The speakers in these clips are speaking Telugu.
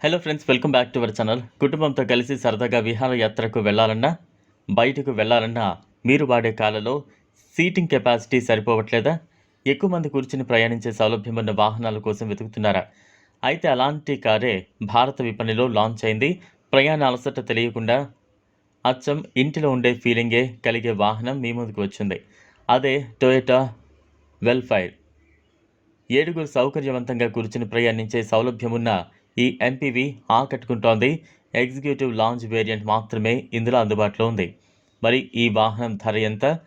Hello friends welcome back to our channel కుటుంబంతో కలిసి సరదాగా విహారయాత్రకు వెళ్ళాలన్నా బయటకు వెళ్ళాలన్నా మీరు వాడే కాలలో సీటింగ్ కెపాసిటీ సరిపోవట్లేదా? ఎక్కువ మంది కూర్చుని ప్రయాణించే సౌలభ్యం ఉన్న వాహనాల కోసం వెతుకుతున్నారా? అయితే అలాంటి కారే భారత విపణిలో లాంచ్ అయింది. ప్రయాణ అలసట తెలియకుండా అచ్చం ఇంటిలో ఉండే ఫీలింగే కలిగే వాహనం మీ ముందుకు వచ్చింది. అదే టొయోటా వెల్ఫైర్ ఏడుగురు సౌకర్యవంతంగా కూర్చుని ప్రయాణించే సౌలభ్యమున్న ఈ ఎంపీవీ ఆకట్టుకుంటోంది. ఎగ్జిక్యూటివ్ లాంచ్ వేరియంట్ మాత్రమే ఇందులో అందుబాటులో ఉంది. మరి ఈ వాహనం ధర ఎంత?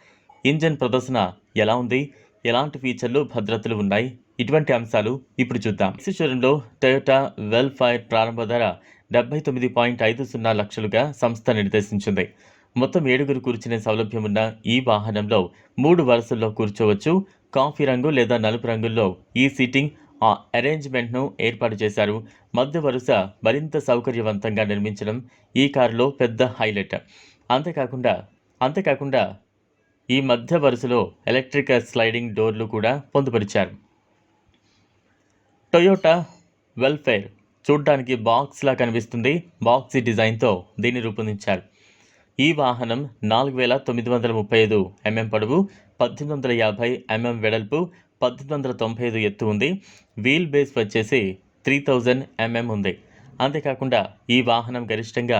ఇంజన్ ప్రదర్శన ఎలా ఉంది? ఎలాంటి ఫీచర్లు భద్రతలు ఉన్నాయి? ఇటువంటి అంశాలు ఇప్పుడు చూద్దాం. శిశురంలో టొయోటా వెల్ ఫైర్ ప్రారంభ ధర డెబ్బై తొమ్మిది పాయింట్ ఐదు సున్నా లక్షలుగా సంస్థ నిర్దేశించింది. మొత్తం ఏడుగురు కూర్చునే సౌలభ్యం ఉన్న ఈ వాహనంలో మూడు వరుసల్లో కూర్చోవచ్చు. కాఫీ రంగు లేదా నలుపు రంగుల్లో ఈ సీటింగ్ ఆ అరేంజ్మెంట్ను ఏర్పాటు చేశారు. మధ్య వరుస మరింత సౌకర్యవంతంగా నిర్మించడం ఈ కారులో పెద్ద హైలైట్. అంతేకాకుండా అంతేకాకుండా ఈ మధ్య వరుసలో ఎలక్ట్రిక్ స్లైడింగ్ డోర్లు కూడా పొందుపరిచారు. టొయోటా వెల్ఫేర్ చూడ్డానికి బాక్స్లా కనిపిస్తుంది. బాక్సీ డిజైన్తో దీన్ని రూపొందించారు. ఈ వాహనం నాలుగు వేల తొమ్మిది వందల ముప్పై ఐదు ఎంఎం పొడవు పద్దెనిమిది వందల యాభై ఎంఎం వెడల్పు పద్దెనిమిది వందల తొంభై ఐదు ఎత్తు ఉంది. వీల్ బేస్ వచ్చేసి త్రీ థౌజండ్ ఎంఎం ఉంది. అంతేకాకుండా ఈ వాహనం గరిష్టంగా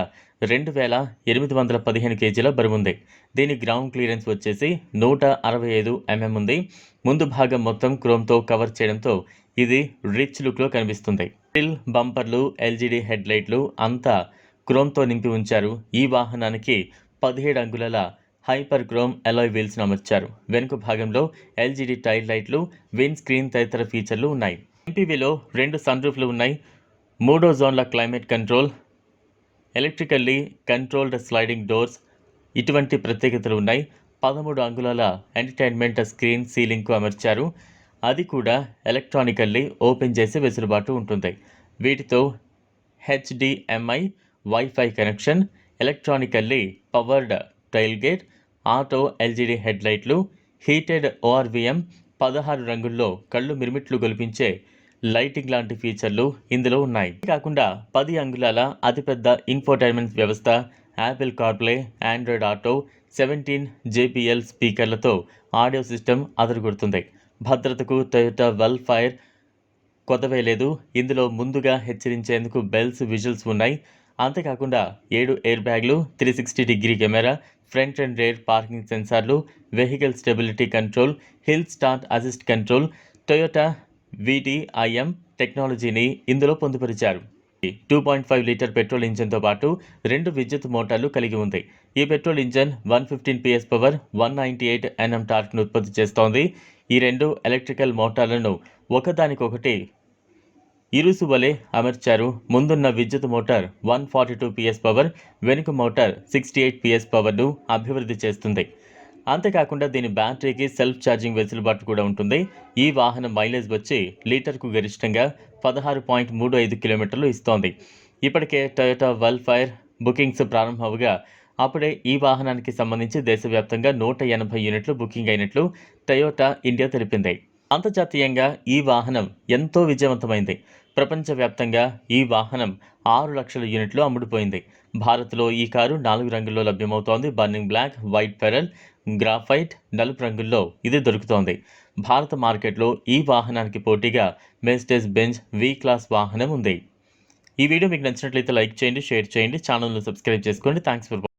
రెండు వేల ఎనిమిది వందల పదిహేను కేజీల బరువు ఉంది. దీని గ్రౌండ్ క్లియరెన్స్ వచ్చేసి నూట అరవై ఐదు ఎంఎం ఉంది. ముందు భాగం మొత్తం క్రోమ్తో కవర్ చేయడంతో ఇది రిచ్ లుక్లో కనిపిస్తుంది. స్టిల్ బంపర్లు ఎల్జీడీ హెడ్ లైట్లు అంతా క్రోమ్తో నింపి ఉంచారు. ఈ వాహనానికి పదిహేడు అంగుళాల హైపర్ క్రోమ్ ఎలాయ్ వీల్స్ను అమర్చారు వెనుక భాగంలో ఎల్జీడీ టైల్ లైట్లు విండ్ స్క్రీన్ తదితర ఫీచర్లు ఉన్నాయి. ఎంపీవీలో రెండు సన్ రూఫ్లు ఉన్నాయి. మూడో జోన్ల climate control electrically controlled sliding doors ఇటువంటి ప్రత్యేకతలు ఉన్నాయి. పదమూడు అంగుళాల ఎంటర్టైన్మెంట్ స్క్రీన్ సీలింగ్కు అమర్చారు. అది కూడా ఎలక్ట్రానికల్లీ ఓపెన్ చేసే వెసులుబాటు ఉంటుంది. వీటితో HDMI wifi connection electronically powered tailgate auto LED హెడ్లైట్లు heated ORVM పదహారు రంగుల్లో కళ్ళు మిరుమిట్లు గొలిపించే లైటింగ్ లాంటి ఫీచర్లు ఇందులో ఉన్నాయి. కాకుండా పది అంగుళాల అతిపెద్ద ఇన్ఫోటైన్మెంట్ వ్యవస్థ Apple CarPlay Android auto seventeen JBL స్పీకర్లతో audio system అదరగొడుతుంది. భద్రతకు టొయోటా వెల్ ఫైర్ కొత్తవే లేదు ఇందులో ముందుగా హెచ్చరించేందుకు బెల్స్ విజువల్స్ ఉన్నాయి. అంతేకాకుండా ఏడు ఎయిర్ బ్యాగ్లు three sixty degree camera front and rear parking సెన్సార్లు vehicle stability control hill start assist control Toyota VTIM టెక్నాలజీని ఇందులో పొందుపరిచారు. Two point five litre petrol ఇంజన్తో పాటు రెండు విద్యుత్ మోటార్లు కలిగి ఉంది. ఈ petrol engine one fifteen PS power one ninety eight NM టార్క్ను ఉత్పత్తి చేస్తోంది. ఈ రెండు ఎలక్ట్రికల్ మోటార్లను ఒకదానికొకటి ఇరుసు వలె అమర్చారు. ముందున్న విద్యుత్ motor one forty two PS power వెనుక మోటార్ సిక్స్టీ ఎయిట్ పిఎస్ పవర్ను అభివృద్ధి చేస్తుంది. అంతేకాకుండా దీని బ్యాటరీకి సెల్ఫ్ ఛార్జింగ్ వెసులుబాటు కూడా ఉంటుంది. ఈ వాహనం మైలేజ్ వచ్చి లీటర్కు గరిష్టంగా పదహారు పాయింట్ మూడు ఐదు కిలోమీటర్లు ఇస్తోంది. ఇప్పటికే టొయోటా వెల్ ఫైర్ బుకింగ్స్ ప్రారంభమవగా అప్పుడే ఈ వాహనానికి సంబంధించి దేశవ్యాప్తంగా నూట ఎనభై యూనిట్లు బుకింగ్ అయినట్లు టయోటా ఇండియా తెలిపింది. అంతర్జాతీయంగా ఈ వాహనం ఎంతో విజయవంతమైంది. ప్రపంచవ్యాప్తంగా ఈ వాహనం ఆరు లక్షల యూనిట్లు అమ్ముడుపోయింది. భారత్లో ఈ కారు నాలుగు రంగుల్లో లభ్యమవుతోంది. Burning black white pearl graphite నలుపు రంగుల్లో ఇది దొరుకుతోంది. భారత మార్కెట్లో ఈ వాహనానికి పోటీగా మెస్టేజ్ బెంజ్ వి క్లాస్ వాహనం ఉంది. ఈ వీడియో మీకు నచ్చినట్లయితే లైక్ చేయండి షేర్ చేయండి ఛానల్ను సబ్స్క్రైబ్ చేసుకోండి. Thanks for